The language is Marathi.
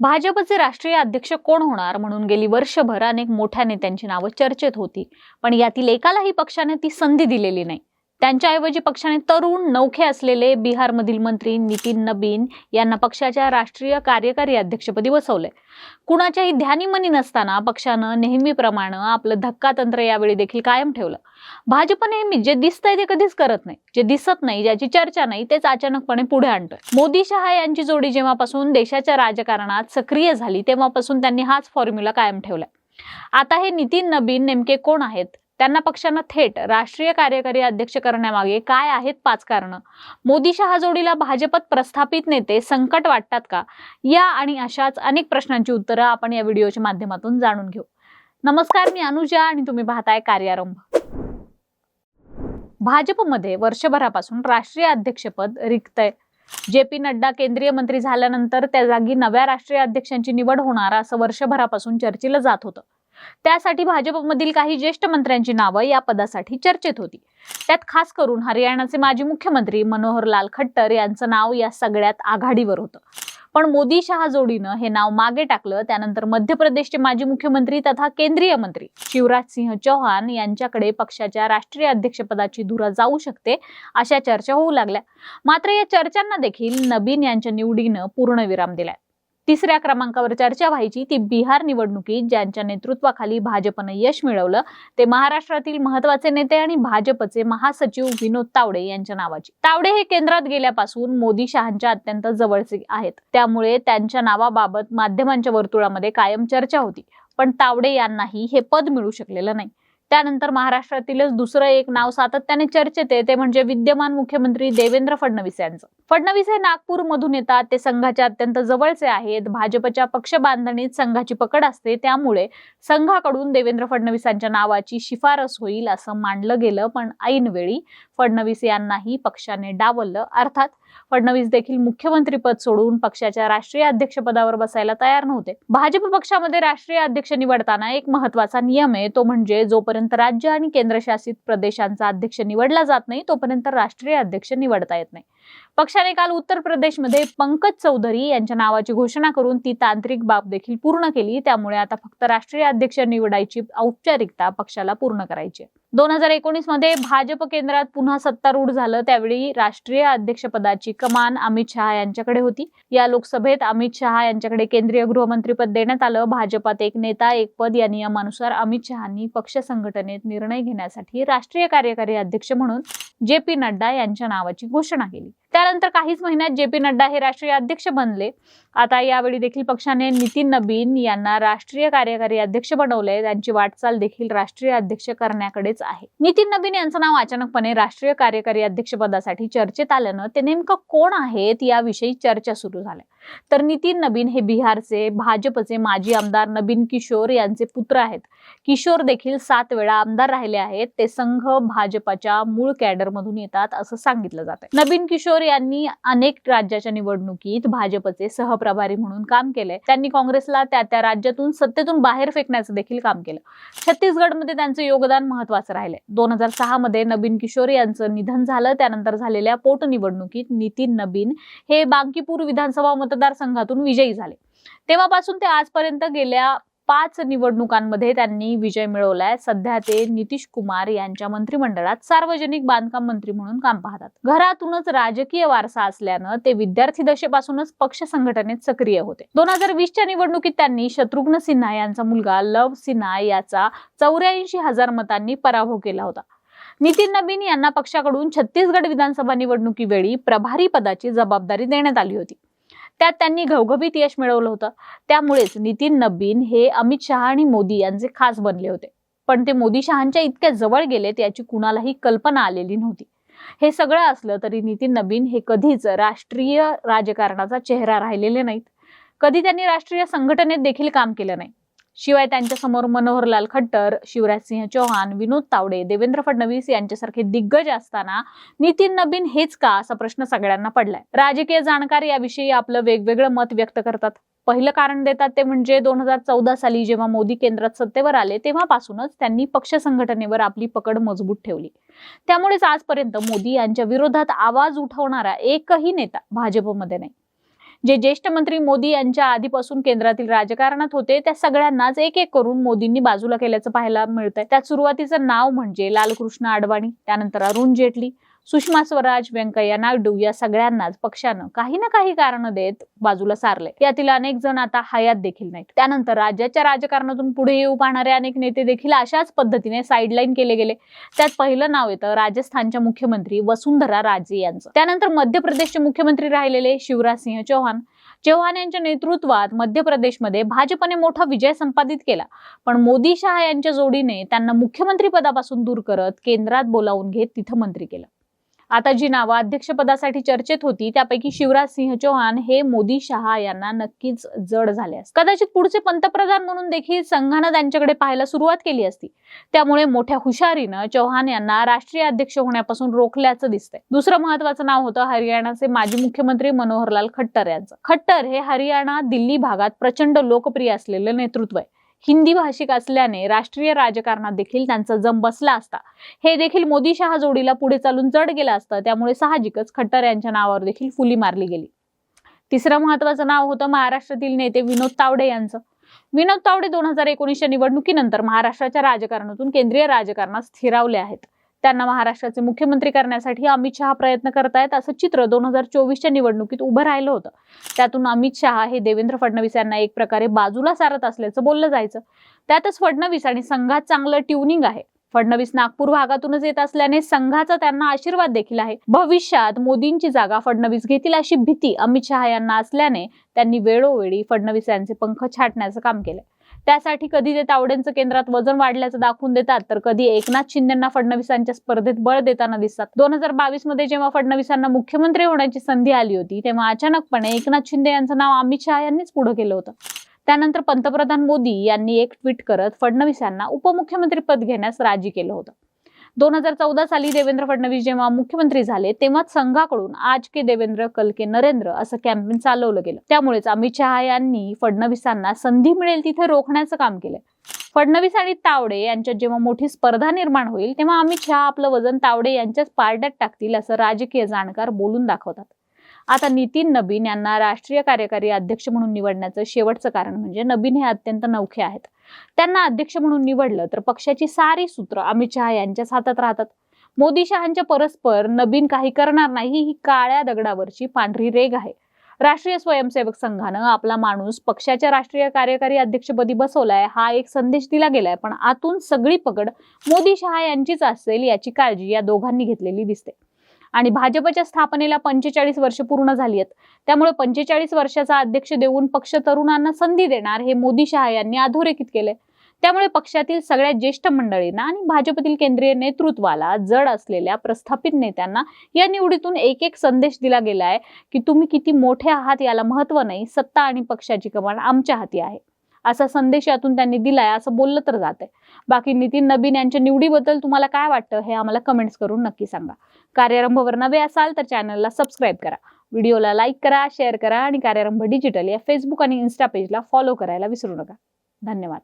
भाजपचे राष्ट्रीय अध्यक्ष कोण होणार म्हणून गेली वर्षभर अनेक मोठ्या नेत्यांची नावं चर्चेत होती. पण यातील एकालाही पक्षाने ती संधी दिलेली नाही. त्यांच्याऐवजी पक्षाने तरुण नौखे असलेले बिहारमधील मंत्री नितीन नबीन यांना पक्षाच्या राष्ट्रीय कार्यकारी अध्यक्षपदी बसवले. कुणाच्याही ध्यानीमनी नसताना पक्षानं नेहमीप्रमाणे आपलं धक्का तंत्र यावेळी देखील कायम ठेवलं. भाजप नेहमी जे दिसतंय ते कधीच करत नाही. जे दिसत नाही ज्याची चर्चा नाही तेच अचानकपणे पुढे आणतोय. मोदी शहा यांची जोडी जेव्हापासून देशाच्या राजकारणात सक्रिय झाली तेव्हापासून त्यांनी हाच फॉर्म्युला कायम ठेवलाय. आता हे नितीन नबीन नेमके कोण आहेत? त्यांना पक्षानं थेट राष्ट्रीय कार्यकारी अध्यक्ष करण्यामागे काय आहेत पाच कारणं? मोदी शहा जोडीला भाजपत प्रस्थापित नेते संकट वाटतात का? या आणि अशाच अनेक प्रश्नांची उत्तरं आपण या व्हिडिओच्या माध्यमातून जाणून घेऊ. नमस्कार मी अनुजा आणि तुम्ही पाहताय कार्यारंभ. भाजपमध्ये वर्षभरापासून राष्ट्रीय अध्यक्षपद रिक्त आहे जे पी नड्डा केंद्रीय मंत्री झाल्यानंतर त्या जागी नव्या राष्ट्रीय अध्यक्षांची निवड होणार असं वर्षभरापासून चर्चेला जात होतं. त्यासाठी भाजपमधील काही ज्येष्ठ मंत्र्यांची नावं या पदासाठी चर्चेत होती. त्यात खास करून हरियाणाचे माजी मुख्यमंत्री मनोहर लाल खट्टर यांचं नाव या सगळ्यात आघाडीवर होतं. पण मोदी शहा जोडीनं हे नाव मागे टाकलं त्यानंतर मध्य प्रदेशचे माजी मुख्यमंत्री तथा केंद्रीय मंत्री शिवराज सिंह चौहान यांच्याकडे पक्षाच्या राष्ट्रीय अध्यक्षपदाची धुरा जाऊ शकते अशा चर्चा होऊ लागल्या. मात्र या चर्चांना देखील नबीन यांच्या निवडीनं पूर्णविराम दिलाय. तिसऱ्या क्रमांकावर चर्चा व्हायची ती बिहार निवडणुकीत ज्यांच्या नेतृत्वाखाली भाजपनं यश मिळवलं ते महाराष्ट्रातील महत्त्वाचे नेते आणि भाजपचे महासचिव विनोद तावडे यांच्या नावाची. तावडे हे केंद्रात गेल्यापासून मोदी शहांच्या अत्यंत जवळचे आहेत. त्यामुळे त्यांच्या नावाबाबत माध्यमांच्या वर्तुळामध्ये कायम चर्चा होती. पण तावडे यांनाही हे पद मिळू शकलेलं नाही. त्यानंतर महाराष्ट्रातीलच दुसरं एक नाव सातत्याने चर्चेत आहे ते म्हणजे विद्यमान मुख्यमंत्री देवेंद्र फडणवीस यांचं. फडणवीस हे नागपूर मधून येतात. ते संघाच्या अत्यंत जवळचे आहेत. भाजपच्या पक्ष बांधणीत संघाची पकड असते. त्यामुळे संघाकडून देवेंद्र फडणवीसांच्या नावाची शिफारस होईल असं मानलं गेलं. पण ऐनवेळी फडणवीस यांनाही पक्षाने डावललं. अर्थात फडणवीस देखील मुख्यमंत्रीपद सोडून पक्षाच्या राष्ट्रीय अध्यक्षपदावर बसायला तयार नव्हते. भाजप पक्षामध्ये राष्ट्रीय अध्यक्ष निवडताना एक महत्त्वाचा नियम आहे. तो म्हणजे जोपर्यंत राज्य आणि केंद्रशासित प्रदेशांचा अध्यक्ष निवडला जात नाही तोपर्यंत राष्ट्रीय अध्यक्ष निवडता येत नाही. पक्ष पक्षाने काल उत्तर प्रदेशमध्ये पंकज चौधरी यांच्या नावाची घोषणा करून ती तांत्रिक बाब देखील पूर्ण केली. त्यामुळे आता फक्त राष्ट्रीय अध्यक्ष निवडायची औपचारिकता पक्षाला पूर्ण करायची दोन हजार एकोणीसमध्ये भाजप केंद्रात पुन्हा सत्तारूढ झालं. त्यावेळी राष्ट्रीय अध्यक्षपदाची कमान अमित शहा यांच्याकडे होती. या लोकसभेत अमित शहा यांच्याकडे केंद्रीय गृहमंत्रीपद देण्यात आलं. भाजपात एक नेता एक पद या नियमानुसार अमित शहानी पक्ष संघटनेत निर्णय घेण्यासाठी राष्ट्रीय कार्यकारी अध्यक्ष म्हणून जे पी नड्डा यांच्या नावाची घोषणा केली. त्यानंतर काहीच महिन्यात जे पी नड्डा हे राष्ट्रीय अध्यक्ष बनले. आता यावेळी देखील पक्षाने नितीन नबीन यांना राष्ट्रीय कार्यकारी अध्यक्ष बनवले. त्यांची वाटचाल देखील राष्ट्रीय अध्यक्ष करण्याकडेच आहे. नितीन नबीन यांचं नाव अचानकपणे राष्ट्रीय कार्यकारी अध्यक्षपदासाठी चर्चेत आल्यानं ते नेमकं कोण आहेत याविषयी चर्चा सुरू झाल्या. तर नितीन नबीन हे बिहारचे भाजपचे माजी आमदार नबीन किशोर यांचे पुत्र आहेत. किशोर देखील सात वेळा आमदार राहिले आहेत. ते संघ भाजपाच्या मूळ कॅडर मधून येतात असं सांगितलं जात नबीन किशोर यांनी अनेक राज्याच्या निवडणुकीत भाजपचे सहप्रभारी म्हणून काम केले. त्यांनी काँग्रेसला त्या त्या राज्यातून सत्तेतून बाहेर फेकण्याचं देखील काम केलं. छत्तीसगडमध्ये त्यांचं योगदान महत्वाचं राहिले दोन हजार सहा मध्ये नबीन किशोर यांचं निधन झालं. त्यानंतर झालेल्या पोटनिवडणुकीत नितीन नबीन हे बांकीपूर विधानसभा मतदारसंघातून विजयी झाले. तेव्हापासून ते आजपर्यंत गेल्या पाच निवडणुकांमध्ये त्यांनी विजय मिळवलाय. सध्या ते नितीश कुमार यांच्या मंत्रिमंडळात सार्वजनिक बांधकाम मंत्री म्हणून काम पाहतात. घरातूनच राजकीय वारसा असल्यानं ते विद्यार्थी दशेपासूनच पक्ष संघटनेत सक्रिय होते. दोन हजार वीसच्या निवडणुकीत त्यांनी शत्रुघ्न सिन्हा यांचा मुलगा लव सिन्हा याचा चौऱ्याऐंशी हजार मतांनी पराभव केला होता. नितीन नबीन यांना पक्षाकडून छत्तीसगड विधानसभा निवडणुकीवेळी प्रभारी पदाची जबाबदारी देण्यात आली होती. त्यात त्यांनी घवघवीत यश मिळवलं होतं. त्यामुळेच नितीन नबीन हे अमित शहा आणि मोदी यांचे खास बनले होते. पण ते मोदी शहांच्या इतक्या जवळ गेलेत याची कुणालाही कल्पना आलेली नव्हती. हे सगळं असलं तरी नितीन नबीन हे कधीच राष्ट्रीय राजकारणाचा चेहरा राहिलेले नाहीत. कधी त्यांनी राष्ट्रीय संघटनेत देखील काम केलं नाही. शिवाय त्यांच्यासमोर मनोहरलाल खट्टर शिवराज सिंह चौहान विनोद तावडे देवेंद्र फडणवीस यांच्यासारखे दिग्गज असताना नितीन नबीन हेच का असा प्रश्न सगळ्यांना पडलाय. राजकीय जाणकार याविषयी आपलं वेगवेगळं मत व्यक्त करतात. पहिलं कारण देतात ते म्हणजे दोन हजार चौदा साली जेव्हा मोदी केंद्रात सत्तेवर आले तेव्हापासूनच त्यांनी पक्ष संघटनेवर आपली पकड मजबूत ठेवली. त्यामुळेच आजपर्यंत मोदी यांच्या विरोधात आवाज उठवणारा एकही नेता भाजपमध्ये नाही. जे ज्येष्ठ मंत्री मोदी यांच्या आधीपासून केंद्रातील राजकारणात होते त्या सगळ्यांनाच एक एक करून मोदींनी बाजूला केल्याचं पाहायला मिळतंय. त्यात सुरुवातीचं नाव म्हणजे लालकृष्ण अडवाणी त्यानंतर अरुण जेटली सुषमा स्वराज व्यंकय्या नायडू या सगळ्यांनाच पक्षानं काही ना काही कारण देत बाजूला सारले. यातील अनेक जण आता हयात देखील नाहीत. त्यानंतर राज्याच्या राजकारणातून पुढे येऊ पाहणारे अनेक नेते देखील अशाच पद्धतीने साईडलाईन केले गेले. त्यात पहिलं नाव येतं राजस्थानच्या मुख्यमंत्री वसुंधरा राजे यांचं. त्यानंतर मध्य प्रदेशचे मुख्यमंत्री राहिलेले शिवराज सिंह चौहान. चौहान यांच्या नेतृत्वात मध्य प्रदेशमध्ये भाजपने मोठा विजय संपादित केला. पण मोदी शहा यांच्या जोडीने त्यांना मुख्यमंत्री पदापासून दूर करत केंद्रात बोलावून घेत तिथं मंत्री केलं. आता जी नावं अध्यक्षपदासाठी चर्चेत होती त्यापैकी शिवराज सिंह चौहान हे मोदी शहा यांना नक्कीच जड झाले असते. कदाचित पुढचे पंतप्रधान म्हणून देखील संघानं त्यांच्याकडे पाहायला सुरुवात केली असती. त्यामुळे मोठ्या हुशारीनं चौहान यांना राष्ट्रीय अध्यक्ष होण्यापासून रोखल्याचं दिसतंय. दुसरं महत्वाचं नाव होतं हरियाणाचे माजी मुख्यमंत्री मनोहरलाल खट्टर यांचं. खट्टर हे हरियाणा दिल्ली भागात प्रचंड लोकप्रिय असलेलं नेतृत्व आहे. हिंदी भाषिक असल्याने राष्ट्रीय राजकारणात देखील त्यांचा जम बसला असता. हे देखील मोदी शहा जोडीला पुढे चालून जड गेलं असतं. त्यामुळे साहजिकच खट्टर यांच्या नावावर देखील फुली मारली गेली. तिसरं महत्वाचं नाव होतं महाराष्ट्रातील नेते विनोद तावडे यांचं. विनोद तावडे दोन हजार एकोणीसच्या निवडणुकीनंतर महाराष्ट्राच्या राजकारणातून केंद्रीय राजकारणात स्थिरावले आहेत. त्यांना महाराष्ट्राचे मुख्यमंत्री करण्यासाठी अमित शहा प्रयत्न करतायत असं चित्र दोन हजार चोवीसच्या निवडणुकीत उभं राहिलं होतं. त्यातून अमित शहा हे देवेंद्र फडणवीस यांना एक प्रकारे बाजूला सारत असल्याचं बोललं जायचं. त्यातच फडणवीस आणि संघात चांगलं ट्युनिंग आहे. फडणवीस नागपूर भागातूनच येत असल्याने संघाचा त्यांना आशीर्वाद देखील आहे. भविष्यात मोदींची जागा फडणवीस घेतील अशी भीती अमित शहा यांना असल्याने त्यांनी वेळोवेळी फडणवीस यांचे पंख छाटण्याचं काम केलं. त्यासाठी कधी ते तावडेंचं केंद्रात वजन वाढल्याचं दाखवून देतात तर कधी एकनाथ शिंदेना फडणवीसांच्या स्पर्धेत बळ देताना दिसतात. दोन हजार बावीसमध्ये जेव्हा फडणवीसांना मुख्यमंत्री होण्याची संधी आली होती तेव्हा अचानकपणे एकनाथ शिंदे यांचं नाव अमित शहा यांनीच पुढे केलं होतं. त्यानंतर पंतप्रधान मोदी यांनी एक ट्विट करत फडणवीस यांना उपमुख्यमंत्री पद घेण्यास राजी केलं होतं. दोन हजार चौदा साली देवेंद्र फडणवीस जेव्हा मुख्यमंत्री झाले तेव्हाच संघाकडून आज के देवेंद्र कल के नरेंद्र असं कॅम्पेन चालवलं गेलं. त्यामुळेच अमित शहा यांनी फडणवीसांना संधी मिळेल तिथे रोखण्याचं काम केलं फडणवीस आणि तावडे यांच्यात जेव्हा मोठी स्पर्धा निर्माण होईल तेव्हा अमित शहा आपलं वजन तावडे यांच्याच पारड्यात टाकतील असं राजकीय जाणकार बोलून दाखवतात. आता नितीन नबीन यांना राष्ट्रीय कार्यकारी अध्यक्ष म्हणून निवडण्याचं शेवटचं कारण म्हणजे नबीन हे अत्यंत नौखे आहेत. त्यांना अध्यक्ष म्हणून निवडलं तर पक्षाची सारी सूत्र अमित शहा यांच्याच हातात राहतात. मोदी शहांच्या परस्पर नबीन काही करणार नाही ही काळ्या दगडावरची पांढरी रेग आहे. राष्ट्रीय स्वयंसेवक संघानं आपला माणूस पक्षाच्या राष्ट्रीय कार्यकारी अध्यक्षपदी बसवलाय हा एक संदेश दिला गेलाय पण आतून सगळी पकड मोदी शहा यांचीच असेल याची काळजी या दोघांनी घेतलेली दिसते. आणि भाजपच्या स्थापनेला पंचेचाळीस वर्ष पूर्ण झाली आहेत. त्यामुळे पंचेचाळीस वर्षाचा अध्यक्ष देऊन पक्ष तरुणांना संधी देणार हे मोदी शहा यांनी अधोरेखित केले त्यामुळे पक्षातील सगळ्या ज्येष्ठ मंडळींना आणि भाजपतील केंद्रीय नेतृत्वाला जड असलेल्या प्रस्थापित नेत्यांना या निवडीतून एक एक संदेश दिला गेलाय की तुम्ही किती मोठे आहात याला महत्त्व नाही सत्ता आणि पक्षाची कमान आमच्या हाती आहे. असा संदेश यातून त्यांनी दिलाय असं बोललं तर जाते बाकी नितीन नबीन यांच्या निवडीबद्दल तुम्हाला काय वाटतं हे आम्हाला कमेंट्स करून नक्की सांगा. कार्यारंभवर नवे असाल तर चॅनलला सबस्क्राईब करा. व्हिडिओला लाईक करा शेअर करा आणि कार्यारंभ डिजिटल या फेसबुक आणि इन्स्टा पेजला फॉलो करायला विसरू नका. धन्यवाद.